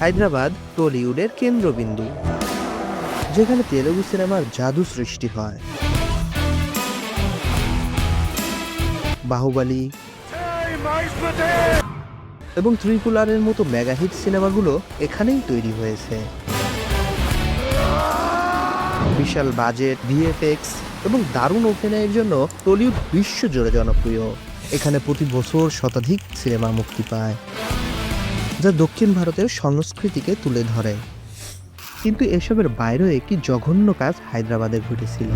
হায়দ্রাবাদ টলিউডের কেন্দ্রবিন্দু, যেখানে তেলুগু সিনেমার জাদু সৃষ্টি হয়। বাহুবালি এবং ত্রিপুলারের মতো মেগাহিট সিনেমাগুলো এখানেই তৈরি হয়েছে। বিশাল বাজেট, ভিএফএক্স এবং দারুণ অভিনয়ের জন্য টলিউড বিশ্ব বিশ্বজুড়ে জনপ্রিয়। এখানে প্রতি বছর শতাধিক সিনেমা মুক্তি পায়। যা দক্ষিণ ভারতের সংস্কৃতিকে তুলে ধরে কিন্তু এসবের বাইরেও একটি জঘন্য কাজ হায়দ্রাবাদে ঘটেছিল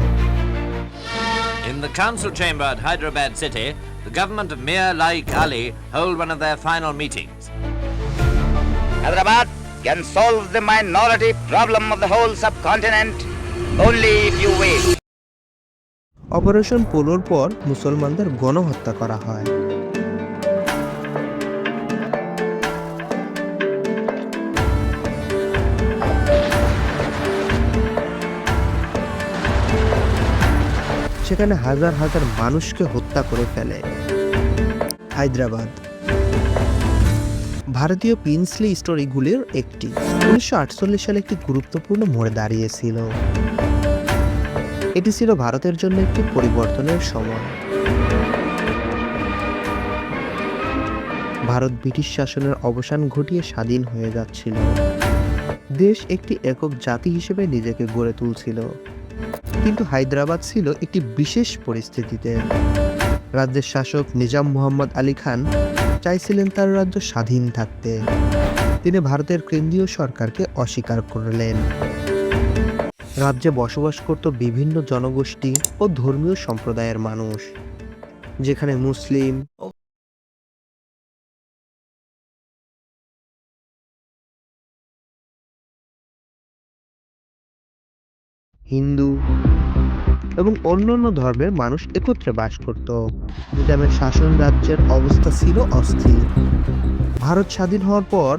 In the council chamber at Hyderabad city, the government of Mir Laik Ali hold one of their final meetings. Hyderabad can solve the minority problem of the whole subcontinent only if you wish. Operation পোলোর পর মুসলমানদের গণহত্যা করা হয় সেখানে হাজার হাজার মানুষকে হত্যা করে ফেলে। হায়দ্রাবাদ। ভারতীয় প্রিন্সলি স্টোরিগুলির একটি। উনিশশো আটচল্লিশ সালে একটি গুরুত্বপূর্ণ মোড়ে দাঁড়িয়েছিল। এটি ছিল ভারতের জন্য একটি পরিবর্তনের সময়। ভারত ব্রিটিশ শাসনের অবসান ঘটিয়ে স্বাধীন হয়ে যাচ্ছিল। দেশ একটি একক জাতি হিসেবে নিজেকে গড়ে তুলছিল। কিন্তু হায়দ্রাবাদ ছিল একটি বিশেষ পরিস্থিতিতে। রাজ্যের শাসক নিজাম মোহাম্মদ আলী খান চাইছিলেন তার রাজ্য স্বাধীন থাকতে। তিনি ভারতের কেন্দ্রীয় সরকারকে অস্বীকার করলেন। রাজ্যে বসবাস করত বিভিন্ন জনগোষ্ঠী ও ধর্মীয় সম্প্রদায়ের মানুষ, যেখানে মুসলিম হিন্দু এবং অন্যান্য ধর্মের মানুষ একত্রে বাস করত। নিজামের শাসন রাজ্যের অবস্থা ছিল অস্থির। ভারত স্বাধীন হওয়ার পর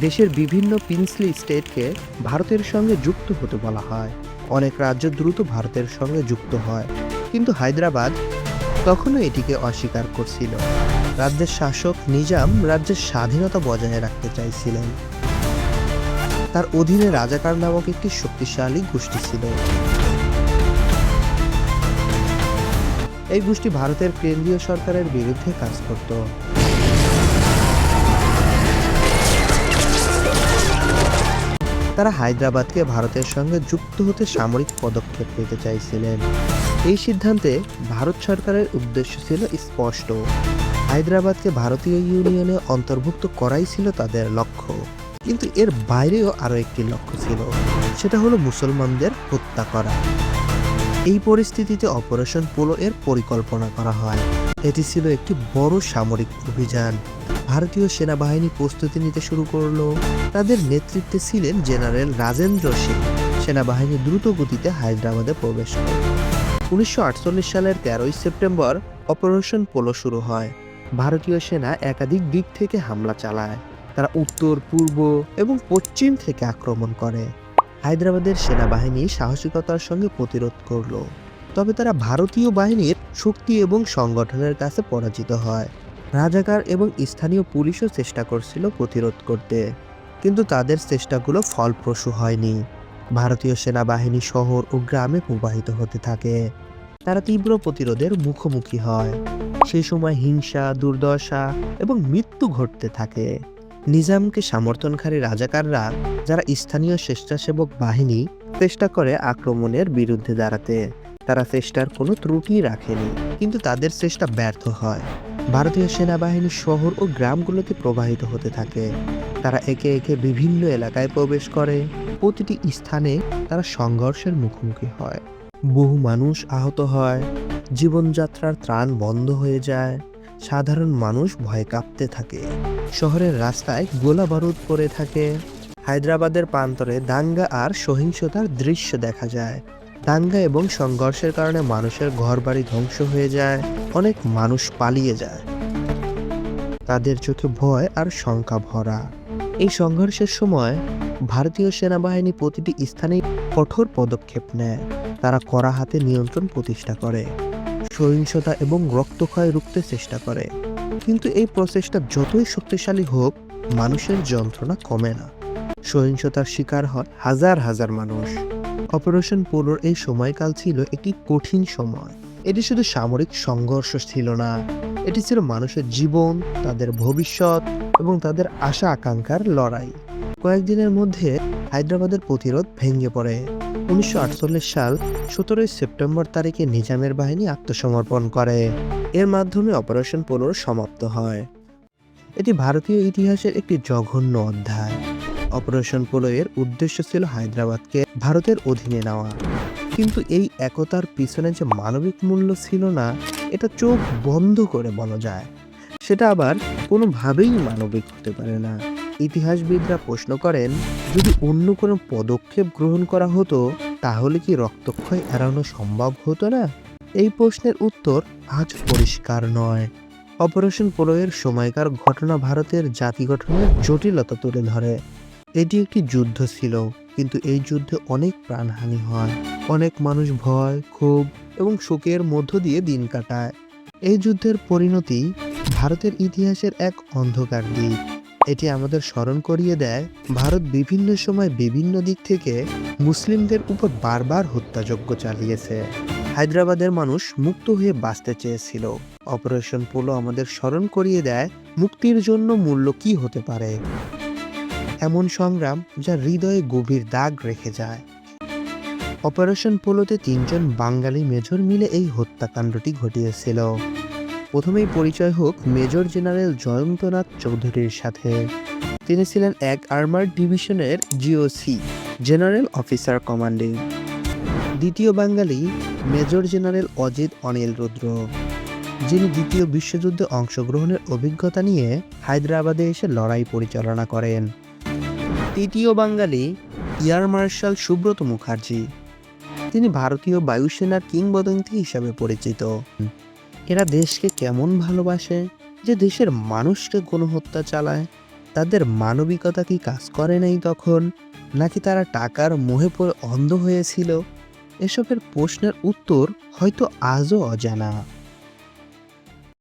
দেশের বিভিন্ন প্রিন্সলি স্টেটকে ভারতের সঙ্গে যুক্ত হতে বলা হয়। অনেক রাজ্য দ্রুত ভারতের সঙ্গে যুক্ত হয়। কিন্তু হায়দ্রাবাদ তখনও এটিকে অস্বীকার করছিল। রাজ্যের শাসক নিজাম রাজ্যের স্বাধীনতা বজায় রাখতে চাইছিলেন। তার অধীনে রাজাকার নামক একটি শক্তিশালী গোষ্ঠী ছিল। এই গোষ্ঠী ভারতের কেন্দ্রীয় সরকারের বিরুদ্ধে কাজ করত। তারা হায়দ্রাবাদকে ভারতের সঙ্গে যুক্ত হতে সামরিক পদক্ষেপ নিতে চাইছিলেন। এই সিদ্ধান্তে ভারত সরকারের উদ্দেশ্য ছিল স্পষ্ট। হায়দ্রাবাদকে ভারতীয় ইউনিয়নে অন্তর্ভুক্ত করাই ছিল তাদের লক্ষ্য। কিন্তু এর বাইরেও আরও একটি লক্ষ্য ছিল, সেটা হলো মুসলমানদের হত্যা করা। এই পরিস্থিতিতে অপারেশন পোলো এর পরিকল্পনা করা হয়। এটি ছিল একটি বড় সামরিক অভিযান। ভারতীয় সেনাবাহিনী প্রস্তুতি নিতে শুরু করল। তাদের নেতৃত্বে ছিলেন জেনারেল রাজেন্দ্র সিং। সেনাবাহিনী দ্রুত গতিতে হায়দ্রাবাদে প্রবেশ করে। উনিশশো আটচল্লিশ সালের তেরোই সেপ্টেম্বর অপারেশন পোলো শুরু হয়। ভারতীয় সেনা একাধিক দিক থেকে হামলা চালায়। তারা উত্তর, পূর্ব এবং পশ্চিম থেকে আক্রমণ করে। হায়দ্রাবাদের সেনাবাহিনী সাহসিকতার সঙ্গে প্রতিরোধ করল। তবে তারা ভারতীয় বাহিনীর শক্তি এবং সংগঠনের কাছে পরাজিত হয়। রাজাকার এবং স্থানীয় পুলিশও চেষ্টা করছিল প্রতিরোধ করতে। কিন্তু তাদের চেষ্টাগুলো ফলপ্রসূ হয়নি। ভারতীয় সেনাবাহিনী শহর ও গ্রামে প্রবাহিত হতে থাকে। তারা তীব্র প্রতিরোধের মুখোমুখি হয়। সেই সময় হিংসা, দুর্দশা এবং মৃত্যু ঘটতে থাকে। নিজামকে সমর্থনকারী রাজাকাররা, যারা স্থানীয় স্বেচ্ছাসেবক বাহিনী চেষ্টা করে আক্রমণের বিরুদ্ধে দাঁড়াতে, তারা চেষ্টার কোনো ত্রুটি রাখেনি, কিন্তু তাদের চেষ্টা ব্যর্থ হয়। ভারতীয় সেনাবাহিনী শহর ও গ্রামগুলোতে প্রবাহিত হতে থাকে। তারা একে একে বিভিন্ন এলাকায় প্রবেশ করে। প্রতিটি স্থানে তারা সংঘর্ষের মুখোমুখি হয়। বহু মানুষ আহত হয়। জীবনযাত্রার ত্রাণ বন্ধ হয়ে যায়। সাধারণ মানুষ ভয় কাঁপতে থাকে। শহরের রাস্তায় গোলা বারুদ পড়ে থাকে। হায়দ্রাবাদের প্রান্তরে দাঙ্গা আর সহিংসতার দৃশ্য দেখা যায়। দাঙ্গা এবং সংঘর্ষের কারণে মানুষের ঘরবাড়ি ধ্বংস হয়ে যায়, অনেক মানুষ পালিয়ে যায়। তাদের চোখে ভয় আর শঙ্কা ভরা। এই সংঘর্ষের সময় ভারতীয় সেনাবাহিনী প্রতিটি স্থানে কঠোর পদক্ষেপ নেয়। তারা কড়া হাতে নিয়ন্ত্রণ প্রতিষ্ঠা করে। সহিংসতা এবং রক্তক্ষয় রুখতে চেষ্টা করে। কিন্তু এই প্রসেসটা যতই শক্তিশালী হোক, মানুষের যন্ত্রণা কমে না। সহিংসতার শিকার হয় হাজার হাজার মানুষ। অপারেশন পোলোর এই সময়কাল ছিল একটি কঠিন সময়। এটি শুধু সামরিক সংঘর্ষ ছিল না, এটি ছিল মানুষের জীবন, তাদের ভবিষ্যৎ এবং তাদের আশা আকাঙ্ক্ষার লড়াই। কয়েকদিনের মধ্যে হায়দ্রাবাদের প্রতিরোধ ভেঙে পড়ে। উনিশশো আটচল্লিশ সাল সতেরোই সেপ্টেম্বর তারিখে নিজামের বাহিনী আত্মসমর্পণ করে। এর মাধ্যমে অপারেশন পোলোর সমাপ্ত হয়। এটি ভারতীয় ইতিহাসের একটি জঘন্য অধ্যায়। অপারেশন পোলো এর উদ্দেশ্য ছিল হায়দ্রাবাদকে ভারতের অধীনে নেওয়া। কিন্তু এই একতার পিছনে যে মানবিক মূল্য ছিল না, এটা চোখ বন্ধ করে বলা যায়। সেটা আবার কোনোভাবেই মানবিক হতে পারে না। ইতিহাসবিদরা প্রশ্ন করেন, যদি অন্য কোনো পদক্ষেপ গ্রহণ করা হতো, তাহলে কি রক্তক্ষয় এড়ানো সম্ভব হতো না? এই প্রশ্নের উত্তর আজ পরিষ্কার নয়। অপারেশন পোলোয়ের সময়কার ঘটনা ভারতের জাতি গঠনের জটিলতা তুলে ধরে। এটি একটি যুদ্ধ ছিল, কিন্তু এই যুদ্ধে অনেক প্রাণহানি হয়। অনেক মানুষ ভয়, ক্ষোভ এবং শোকের মধ্য দিয়ে দিন কাটায়। এই যুদ্ধের পরিণতি ভারতের ইতিহাসের এক অন্ধকার দিক। এটি আমাদের স্মরণ করিয়ে দেয় ভারত বিভিন্ন সময় বিভিন্ন দিক থেকে মুসলিমদের উপর বারবার হত্যাযজ্ঞ চালিয়েছে। হায়দ্রাবাদের মানুষ মুক্ত হয়ে বাঁচতে চেয়েছিল। অপারেশন পোলো আমাদের স্মরণ করিয়ে দেয় মুক্তির জন্য মূল্য কি হতে পারে। এমন সংগ্রাম যা হৃদয়ে গভীর দাগ রেখে যায়। অপারেশন পোলোতে তিনজন বাঙালি মেজর মিলে এই হত্যাকাণ্ডটি ঘটিয়েছিল। প্রথমেই পরিচয় হোক মেজর জেনারেল জয়ন্তনাথ চৌধুরীর সাথে। তিনি ছিলেন এক আর্মার ডিভিশনের জিওসি জেনারেল অফিসার কমান্ডিং। দ্বিতীয় বাঙালি, মেজর জেনারেল অজিত অনিল রুদ্র, যিনি দ্বিতীয় বিশ্বযুদ্ধে অংশগ্রহণের অভিজ্ঞতা নিয়ে হায়দ্রাবাদে এসে লড়াই পরিচালনা করেন। তৃতীয় বাঙালি, এয়ার মার্শাল সুব্রত মুখার্জি, তিনি ভারতীয় বায়ুসেনার কিংবদন্তি হিসাবে পরিচিত। এরা দেশকে কেমন ভালোবাসে? যে দেশের মানুষকে গণহত্যা চালায়? তাদের মানবিকতা কি কাজ করে নাই তখন? নাকি তারা টাকার মোহে পড়ে অন্ধ হয়েছিল? এসবের প্রশ্নের উত্তর হয়তো আজও অজানা।